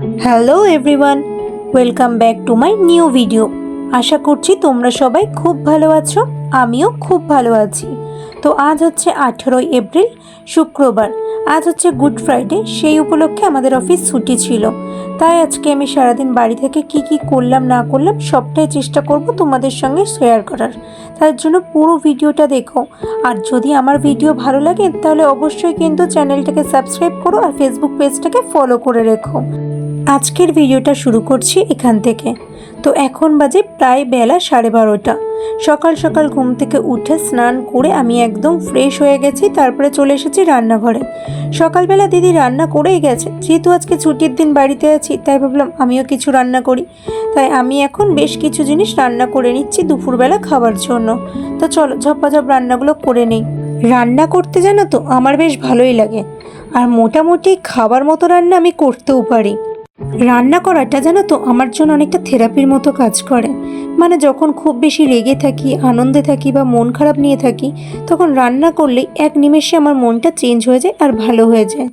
Hello everyone welcome back to my new video আশা করছি তোমরা সবাই খুব ভালো আছো, আমিও খুব ভালো আছি। তো আজ হচ্ছে আঠেরোই এপ্রিল, শুক্রবার। আজ হচ্ছে গুড ফ্রাইডে, সেই উপলক্ষে আমাদের অফিস ছুটি ছিল। তাই আজকে আমি সারাদিন বাড়ি থেকে কি কি করলাম, না করলাম, সবটাই চেষ্টা করব তোমাদের সঙ্গে শেয়ার করার। তার জন্য পুরো ভিডিওটা দেখো। আর যদি আমার ভিডিও ভালো লাগে, তাহলে অবশ্যই কিন্তু চ্যানেলটাকে সাবস্ক্রাইব করো আর ফেসবুক পেজটাকে ফলো করে রেখো। আজকের ভিডিওটা শুরু করছি এখান থেকে। তো এখন বাজে প্রায় বেলা সাড়ে বারোটা। সকাল সকাল ঘুম থেকে উঠে স্নান করে আমি একদম ফ্রেশ হয়ে গেছি, তারপরে চলে এসেছি রান্নাঘরে। সকালবেলা দিদি রান্না করেই গেছে, যেহেতু আজকে ছুটির দিন বাড়িতে আছি, তাই ভাবলাম আমিও কিছু রান্না করি। তাই আমি এখন বেশ কিছু জিনিস রান্না করে নিচ্ছি দুপুরবেলা খাবার জন্য। তো চলো ঝপাঝপ রান্নাগুলো করে নিই। রান্না করতে জানো তো, আমার বেশ ভালোই লাগে। আর মোটামুটি খাবার মতো রান্না আমি করতেও পারি। রান্না করাটা জানো তো আমার জন্য অনেকটা থেরাপির মতো কাজ করে। মানে যখন খুব বেশি রেগে থাকি, আনন্দে থাকি বা মন খারাপ নিয়ে থাকি, তখন রান্না করলেই এক নিমেষে আমার মনটা চেঞ্জ হয়ে যায় আর ভালো হয়ে যায়।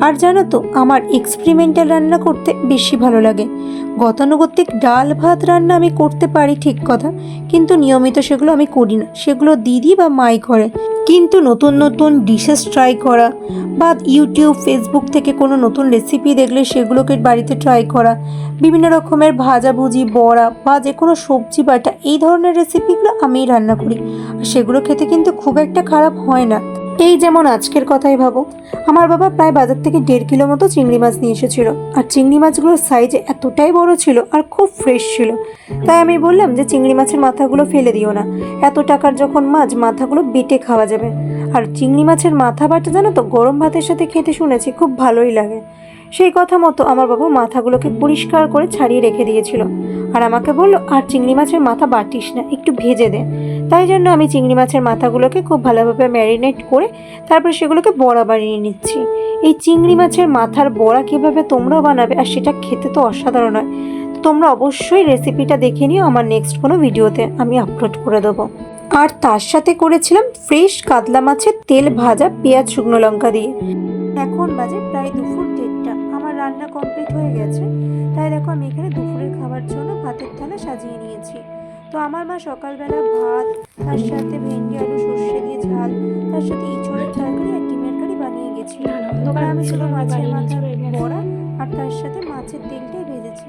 আর জানো তো, আমার এক্সপেরিমেন্টাল রান্না করতে বেশি ভালো লাগে। গতানুগতিক ডাল ভাত রান্না আমি করতে পারি ঠিক কথা, কিন্তু নিয়মিত সেগুলো আমি করি না। সেগুলো দিদি বা মাই করে। কিন্তু নতুন নতুন ডিশেস ট্রাই করা বা ইউটিউব ফেসবুক থেকে কোনো নতুন রেসিপি দেখলে সেগুলোকে বাড়িতে ট্রাই করা, বিভিন্ন রকমের ভাজাভুজি, বড়া বা যে কোনো সবজি বাটা, এই ধরনের রেসিপিগুলো আমিই রান্না করি। সেগুলো খেতে কিন্তু খুব একটা খারাপ হয় না। এই যেমন আজকের কথাই ভাবো, আমার বাবা প্রায় বাজার থেকে দেড় কিলো মতো চিংড়ি মাছ নিয়ে এসেছিল। আর চিংড়ি মাছগুলোর সাইজ এতটাই বড় ছিল আর খুব ফ্রেশ ছিল। তাই আমি বললাম যে, চিংড়ি মাছের মাথাগুলো ফেলে দিও না। এত টাকার যখন মাছ, মাথাগুলো বেটে খাওয়া যাবে। আর চিংড়ি মাছের মাথা বাটা জানো তো, গরম ভাতের সাথে খেতে শুনেছি খুব ভালোই লাগে। সেই কথা মতো আমার বাবা মাথাগুলোকে পরিষ্কার করে ছাড়িয়ে রেখে দিয়েছিল। আর আমাকে বলল, আর চিংড়ি মাছের মাথা বাটিস না, একটু ভেজে দে। তাই জন্য আমি চিংড়ি মাছের মাথাগুলোকে খুব ভালোভাবে ম্যারিনেট করে তারপর সেগুলোকে বড়া বানিয়ে নিচ্ছি। এই চিংড়ি মাছের মাথার বড়া কীভাবে তোমরাও বানাবে আর সেটা খেতে তো অসাধারণ হয় তোমরা অবশ্যই রেসিপিটা দেখে নিও আমার নেক্সট কোনো ভিডিওতে, আমি আপলোড করে দেবো। আর তার সাথে করেছিলাম ফ্রেশ কাতলা মাছের তেল ভাজা পেঁয়াজ, শুকনো লঙ্কা দিয়ে। এখন বাজে প্রায় দুপুর রান্না কমপ্লিট হয়ে গেছে। তাই দেখো আমি এখানে দুপুরের খাবার জন্য ভাতের থালা সাজিয়ে নিয়েছি। তো আমার মা সকালবেলা ভাত তার সাথে ভেন্ডি আলু সর্ষে দিয়ে ঝাল তার সাথে ইঁচড়ের তরকারি আর ডিমের কারি বানিয়ে গেছিল আমি শুধু মাছের মাথার বড়া আর তার সাথে মাছের তেলটাই ভেজেছি।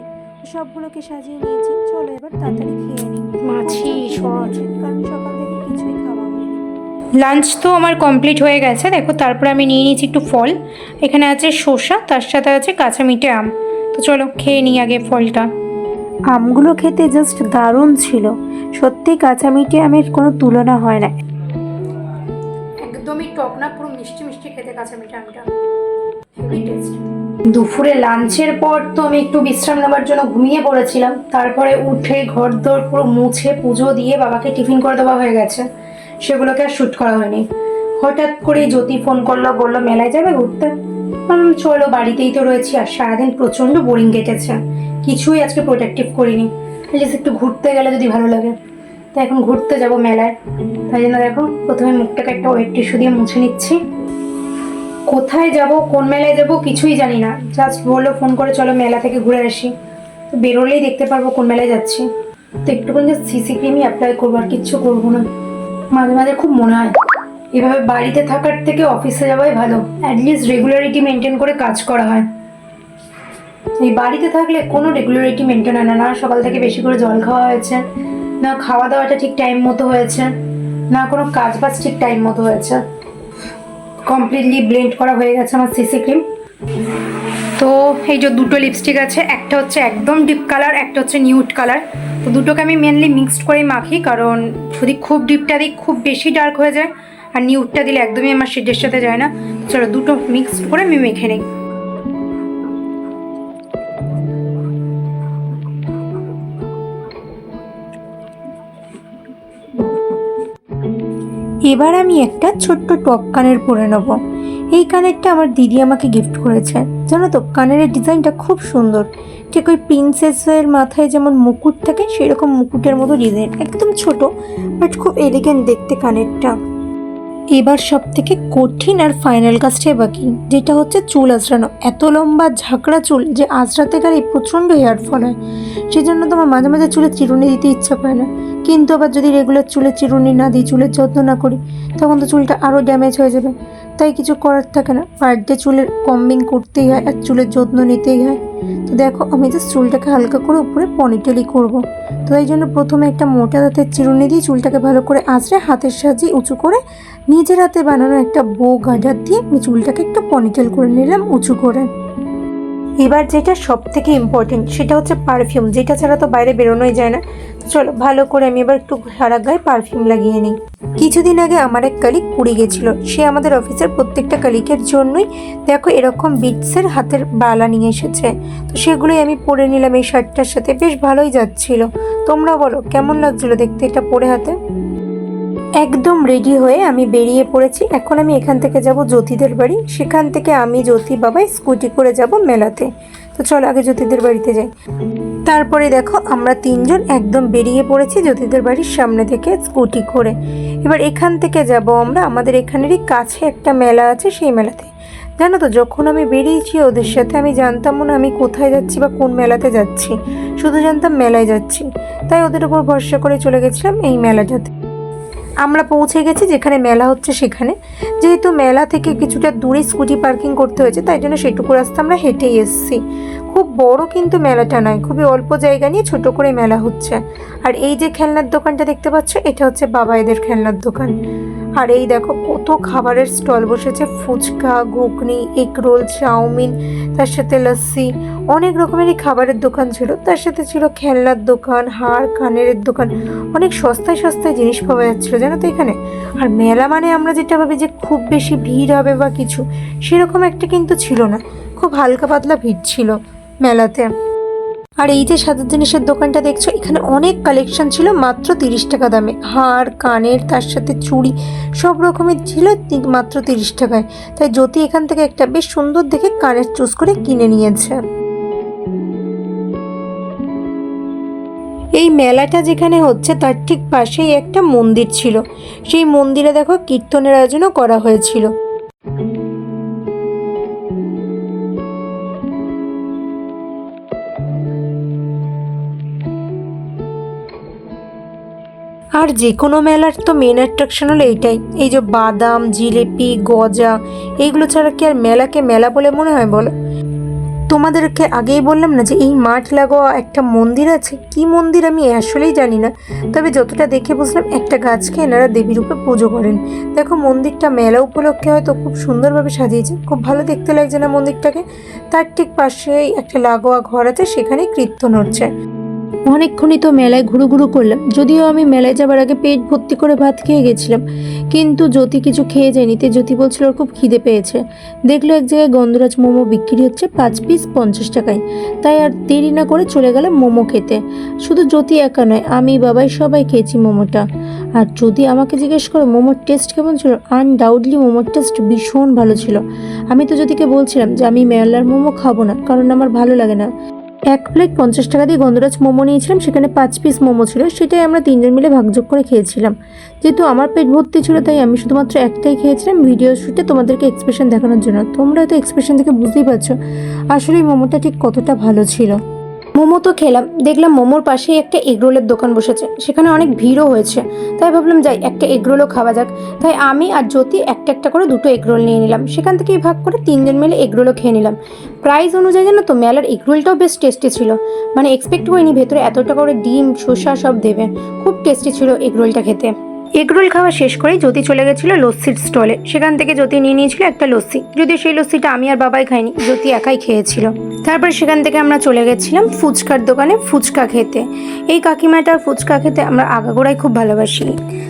সবগুলোকে সাজিয়ে নিয়েছি। চলো এবার তাড়াতাড়ি খেয়ে নিই। মাছি কারণ সকাল থেকে কিছুই খাওয়া লাঞ্চ তো আমার কমপ্লিট হয়ে গেছে। দেখো তারপর আমি নিয়ে নিয়েছি একটু ফল। এখানে আছে শসা তার সাথে আছে কাঁচা মিঠে আম। তো চলো খেয়ে নিই আগে ফলটা। আমগুলো খেতে জাস্ট দারুণ ছিল। সত্যি কাঁচা মিঠে আমের কোনো তুলনা হয় না। একদমই টক না পুরো মিষ্টি মিষ্টি খেতে কাঁচা মিঠে আমটা দুপুরে লাঞ্চের পর তো আমি একটু বিশ্রাম নেওয়ার জন্য ঘুমিয়ে পড়েছিলাম। তারপরে উঠে ঘর দর পুরো মুছে পুজো দিয়ে বাবাকে টিফিন করে দেওয়া হয়ে গেছে। সেগুলোকে আর শ্যুট করা হয়নি। হঠাৎ করে জ্যোতি ফোন করল, বলল, মেলায় যাবে ঘুরতে? চলো, বাড়িতেই তো রয়েছি আর সারাদিন প্রচণ্ড বোরিং কেটেছে। কিছুই আজকে প্রোটেক্টিভ করিনি। প্লিজ একটু ঘুরতে গেলে যদি ভালো লাগে। তো এখন ঘুরতে যাব মেলায়। তাই জন্য দেখো, প্রথমে মুখটাকে একটা ওয়েট টিস্যু দিয়ে মুছে নিচ্ছি। কোথায় যাব, কোন মেলায় যাব, কিছুই জানি না। জাস্ট বলল ফোন করে চলো, মেলা থেকে ঘুরে আসি। তো বেরোলেই দেখতে পারব কোন মেলায় যাচ্ছি। তো একটুখানি সিসি ক্রিমই অ্যাপ্লাই করব, আর কিচ্ছু করব না। মাঝে মাঝে খুব মনে হয়। এভাবে বাড়িতে থাকার থেকে অফিসে যাওয়াই ভালো। অ্যাটলিস্ট রেগুলারিটি মেনটেন করে কাজ করা হয়। এই বাড়িতে থাকলে কোনো রেগুলারিটি মেনটেন হয় না। না সকাল থেকে বেশি করে জল খাওয়া হয়েছে, না খাওয়া দাওয়াটা ঠিক টাইম মতো হয়েছে, না কোনো কাজ বাজ ঠিক টাইম মতো হয়েছে। কমপ্লিটলি ব্লেন্ড করা হয়ে গেছে আমার সিসি ক্রিম তো এই যে দুটো লিপস্টিক আছে, একটা হচ্ছে একদম ডিপ কালার একটা হচ্ছে নিউট কালার তো দুটোকে আমি মেনলি মিক্সড করেই মাখি, কারণ যদি খুব ডিপটা দিই, খুব বেশি ডার্ক হয়ে যায়, আর নিউটটা দিলে একদমই আমার শেডের সাথে যায় না। চলো দুটো মিক্সড করে আমি মেখে নিই। এবার আমি একটা ছোট্ট টপ কানের পরে নেব। এই কানেরটা আমার দিদি আমাকে গিফট করেছে। জানো তো কানের ডিজাইনটা খুব সুন্দর। ঠিক ওই প্রিন্সেসের মাথায় যেমন মুকুট থাকে, সেরকম মুকুটের মতো ডিজাইন একদম ছোট বাট খুব এলিগেন্ট দেখতে কানেরটা। এবার সব থেকে কঠিন আর ফাইনাল কাজটাই বাকি যেটা হচ্ছে চুল আঁচড়ানো। এত লম্বা ঝাঁকড়া চুল যে আঁচড়াতে গেলে প্রচণ্ড হেয়ার ফল হয়। সেই জন্য তোমার মাঝে মাঝে চুলে চিরুনি দিতে ইচ্ছা করে না। কিন্তু আবার যদি রেগুলার চুলে চিরুনি না দিই, চুলের যত্ন না করি, তখন তো চুলটা আরও ড্যামেজ হয়ে যাবে। তাই কিছু করার থাকে না। পার ডে চুলের কম্বিং করতেই হয় আর চুলের যত্ন নিতেই হয়। তো দেখো, আমি জাস্ট চুলটাকে হালকা করে উপরে পনিটেলি করব। তো এই জন্য প্রথমে একটা মোটা দাঁতের চিরুনি দিয়ে চুলটাকে ভালো করে আঁচড়ে হাতের সাহায্যে উঁচু করে নিজের হাতে বানানো একটা বো গার্ডার দিয়ে আমি চুলটাকে একটু পনিটেল করে নিলাম উঁচু করে। এবার যেটা সব থেকে ইম্পর্টেন্ট সেটা হচ্ছে পারফিউম যেটা ছাড়া তো বাইরে বেরোনোই যায় না। চলো, ভালো করে আমি এবার একটু সারা গায়ে পারফিউম লাগিয়ে নিই। কিছুদিন আগে আমার এক কালিক পুড়ে গেছিল। সে আমাদের অফিসের প্রত্যেকটা কালিকের জন্যই, দেখো, এরকম বিটসের হাতের বালা নিয়ে এসেছে। তো সেগুলোই আমি পরে নিলাম, এই শার্টটার সাথে। বেশ ভালোই যাচ্ছিল। তোমরা বলো, কেমন লাগছিল দেখতে এটা পরে হাতে? একদম রেডি হয়ে আমি বেরিয়ে পড়েছি। এখন আমি এখান থেকে যাব জ্যোতিদের বাড়ি। সেখান থেকে আমি জ্যোতি বাবাই স্কুটি করে যাব মেলাতে। তো চলো আগে জ্যোতিদের বাড়িতে যাই। তারপরে দেখো, আমরা তিনজন একদম বেরিয়ে পড়েছি জ্যোতিদের বাড়ির সামনে থেকে স্কুটি করে। এবার এখান থেকে যাব আমরা। আমাদের এখানেরই কাছে একটা মেলা আছে, সেই মেলাতে। জানো তো, যখন আমি বেরিয়েছি ওদের সাথে, আমি জানতাম না আমি কোথায় যাচ্ছি বা কোন মেলাতে যাচ্ছি। শুধু জানতাম মেলায় যাচ্ছি। তাই ওদের উপর ভরসা করে চলে গেছিলাম এই মেলাটাতে। আমরা পৌঁছে গেছি যেখানে মেলা হচ্ছে সেখানে। যেহেতু মেলা থেকে কিছুটা দূরে স্কুটি পার্কিং করতে হয়েছে, তাই জন্য সেটুকু রাস্তা আমরা হেঁটেই এসেছি। খুব বড় কিন্তু মেলাটা নয়, খুবই অল্প জায়গা নিয়ে ছোট করে মেলা হচ্ছে। আর এই যে খেলনার দোকানটা দেখতে পাচ্ছ, এটা হচ্ছে বাবা এদের খেলনার দোকান। আর এই দেখো কত খাবারের স্টল বসেছে, phuchka, ghugni, egg roll, chowmein, তার সাথে লস্যি, অনেক রকমেরই খাবারের দোকান ছিল। তার সাথে ছিল খেলনার দোকান হাড় কানের দোকান, অনেক সস্তায় সস্তায় জিনিস পাওয়া যাচ্ছিল, জানো তো এখানে? আর মেলা মানে আমরা যেটা ভাবি যে খুব বেশি ভিড় হবে বা কিছু, সেরকম একটা কিন্তু ছিল না। খুব হালকা পাতলা ভিড় ছিল মেলাতে। আর এই যে সাদা জিনিসের দোকানটা দেখছ, এখানে অনেক কালেকশন ছিল, মাত্র তিরিশ টাকা দামে। হার, কানের, তার সাথে চুড়ি, সব রকমের ছিল মাত্র তিরিশ টাকায়। তাই জ্যোতি এখান থেকে একটা বেশ সুন্দর দেখে কানের চুজ করে কিনে নিয়েছে। এই মেলাটা যেখানে হচ্ছে, তার ঠিক পাশেই একটা মন্দির ছিল। সেই মন্দিরে দেখো কীর্তনের আয়োজনও করা হয়েছিল। আর যে কোনো মেলার তো মেন অ্যাট্রাকশন হলো এইটাই। এই যে বাদাম, জিলেপি, গজা, এইগুলো ছাড়া কি আর মেলাকে মেলা বলে মনে হয় বলো? তোমাদেরকে আগেই বললাম না যে এই মাঠ লাগোয়া একটা মন্দির আছে? কি মন্দির আমি আসলেই জানি না। তবে যতটা দেখে বুঝলাম, একটা গাছকে এনারা দেবীর উপর পুজো করেন। দেখো মন্দিরটা মেলা উপলক্ষে হয়তো খুব সুন্দরভাবে সাজিয়েছে। খুব ভালো দেখতে লাগছে না মন্দিরটাকে। তার ঠিক পাশেই একটা লাগোয়া ঘর আছে সেখানে কীর্তন হচ্ছে। অনেকক্ষণই তো মেলায় ঘুরু ঘুরু করলাম, যদিও আমি মেলায় যাবার আগে পেট ভর্তি করে ভাত খেয়ে গেছিলাম। কিন্তু জ্যোতি কিছু খেয়ে যায়নি তে জ্যোতি বলছিল ওর খুব খিদে পেয়েছে। দেখল এক জায়গায় গন্ধরাজ মোমো বিক্রি হচ্ছে পাঁচ পিস পঞ্চাশ টাকায়। তাই আর দেরি না করে চলে গেলাম মোমো খেতে। শুধু জ্যোতি একা নয়, আমি, বাবাই সবাই খেয়েছি মোমোটা। আর যদি আমাকে জিজ্ঞেস করো, মোমোর টেস্ট কেমন ছিল? আনডাউটলি মোমোর টেস্ট ভীষণ ভালো ছিল। আমি তো জ্যোতিকে বলছিলাম যে, আমি মেলার মোমো খাব না, কারণ আমার ভালো লাগে না। এক প্লেট পঞ্চাশ টাকা দিয়ে গন্ধরাজ মোমো নিয়েছিলাম, সেখানে পাঁচ পিস মোমো ছিল, সেটাই আমরা তিনজন মিলে ভাগযোগ করে খেয়েছিলাম। যেহেতু আমার পেট ভর্তি ছিল, তাই আমি শুধুমাত্র একটাই খেয়েছিলাম ভিডিও শুটে তোমাদেরকে এক্সপ্রেশন দেখানোর জন্য। তোমরা তো এক্সপ্রেশন থেকে বুঝতেই পারছ, আসলে মোমোটা ঠিক কতটা ভালো ছিল। মোমো তো খেলাম। দেখলাম মোমোর পাশেই একটা এগরোলের দোকান বসেছে। সেখানে অনেক ভিড়ও হয়েছে। তাই ভাবলাম, যাই, একটা এগরোলও খাওয়া যাক। তাই আমি আর জ্যোতি একটা একটা করে দুটো এগরোল নিয়ে নিলাম। সেখান থেকেই ভাগ করে তিনজন মিলে এগরোলও খেয়ে নিলাম। প্রাইস অনুযায়ী জানো তো, মেলার এগরোলটাও বেশ টেস্টি ছিল। মানে এক্সপেক্ট করিনি ভেতরে এতটা করে ডিম, শসা সব দেবে। খুব টেস্টি ছিল এগরোলটা খেতে। এগরোল খাওয়া শেষ করেই জ্যোতি চলে গেছিল লস্যির স্টলে। সেখান থেকে জ্যোতি নিয়ে নিয়েছিল একটা লস্যি। যদিও সেই লস্যিটা আমি আর বাবাই খাইনি, জ্যোতি একাই খেয়েছিল। তারপর সেখান থেকে আমরা চলে গেছিলাম ফুচকার দোকানে ফুচকা খেতে। এই কাকিমাটার ফুচকা খেতে আমরা আগাগোড়াই খুব ভালোবাসি।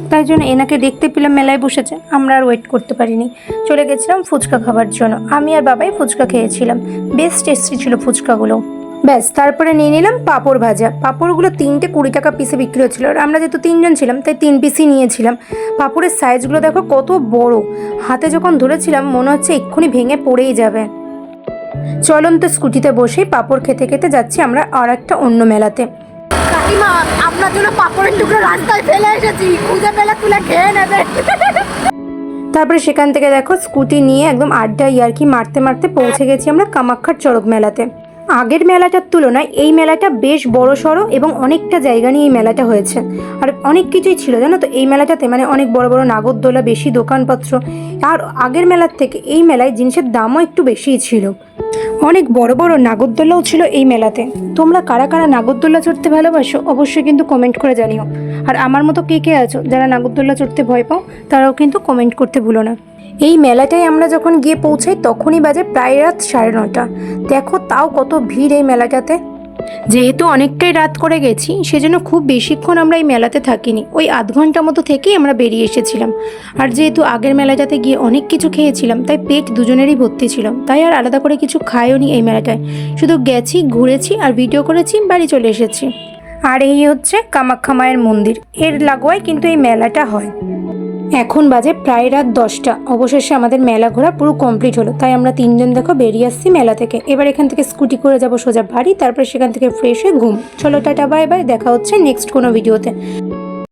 তাই জন্য এনাকে দেখতে পেলাম, মেলায় বসেছে। আমরা আর ওয়েট করতে পারিনি। চলে গেছিলাম ফুচকা খাবার জন্য। আমি আর বাবাই ফুচকা খেয়েছিলাম। বেশ টেস্টি ছিল ফুচকাগুলো। ব্যাস তারপরে নিয়ে নিলাম পাঁপড় ভাজা। পাঁপড়গুলো তিনটে কুড়ি টাকা পিসে বিক্রি হচ্ছিল। আর আমরা যেহেতু তিনজন ছিলাম তাই তিন পিসই নিয়েছিলাম। পাঁপড়ের সাইজগুলো দেখো কত বড়। হাতে যখন ধরেছিলাম মনে হচ্ছে এক্ষুনি ভেঙে পড়েই যাবে। চলন্ত স্কুটিতে বসেই পাঁপড় খেতে খেতে যাচ্ছি আমরা আর একটা অন্য মেলাতে। কাকিমা আপনার জন্য পাপড়ের টুকরো রাস্তায় ফেলে এসেছি। খুঁজে পেলে তুলে খেয়ে নেবে। তারপরে সেখান থেকে দেখো স্কুটি নিয়ে একদম আড্ডা ইয়ার্কি মারতে মারতে পৌঁছে গেছি আমরা কামাখ্যার চড়ক মেলাতে। আগের মেলাটার তুলনায় এই মেলাটা বেশ বড় সড়ো এবং অনেকটা জায়গা নিয়ে এই মেলাটা হয়েছে। আর অনেক কিছুই ছিল, জানো তো? এই মেলাটাতে মানে অনেক বড় বড় নাগরদোলা, বেশি দোকানপত্র। আর আগের মেলার থেকে এই মেলায় জিনিসের দামও একটু বেশিই ছিল। অনেক বড় বড় নাগরদোল্লাও ছিল এই মেলাতে। তোমরা কারা কারা নাগরদোল্লা চড়তে ভালোবাসো অবশ্যই কিন্তু কমেন্ট করে জানিও। আর আমার মতো কে কে আছো যারা নাগরদোল্লা চড়তে ভয় পাও, তারাও কিন্তু কমেন্ট করতে ভুলো না। এই মেলাটায় আমরা যখন গিয়ে পৌঁছাই, তখনই বাজে প্রায় রাত সাড়ে নটা দেখো তাও কত ভিড় এই মেলাটাতে। যেহেতু অনেকটাই রাত করে গেছি, সেজন্য খুব বেশিক্ষণ আমরা এই মেলাতে থাকিনি। ওই আধ ঘণ্টা মতো থেকেই আমরা বেরিয়ে এসেছিলাম। আর যেহেতু আগের মেলাটাতে গিয়ে অনেক কিছু খেয়েছিলাম, তাই পেট দুজনেরই ভর্তি ছিল তাই আর আলাদা করে কিছু খাইও নি এই মেলাটায়। শুধু গেছি, ঘুরেছি আর ভিডিও করেছি, বাড়ি চলে এসেছি। আর এই হচ্ছে কামাখ্যা মায়ের মন্দির। এর লাগোয়ায় কিন্তু এই মেলাটা হয়। এখন বাজে প্রায় রাত দশটা। অবশেষে আমাদের মেলা ঘোরা পুরো কমপ্লিট হলো। তাই আমরা তিনজন দেখো বেরিয়ে আসছি মেলা থেকে। এবার এখান থেকে স্কুটি করে যাব সোজা বাড়ি, তারপরে সেখান থেকে ফ্রেশ হয়ে ঘুম। চলো, টাটা বাই বাই দেখা হচ্ছে নেক্সট কোনো ভিডিওতে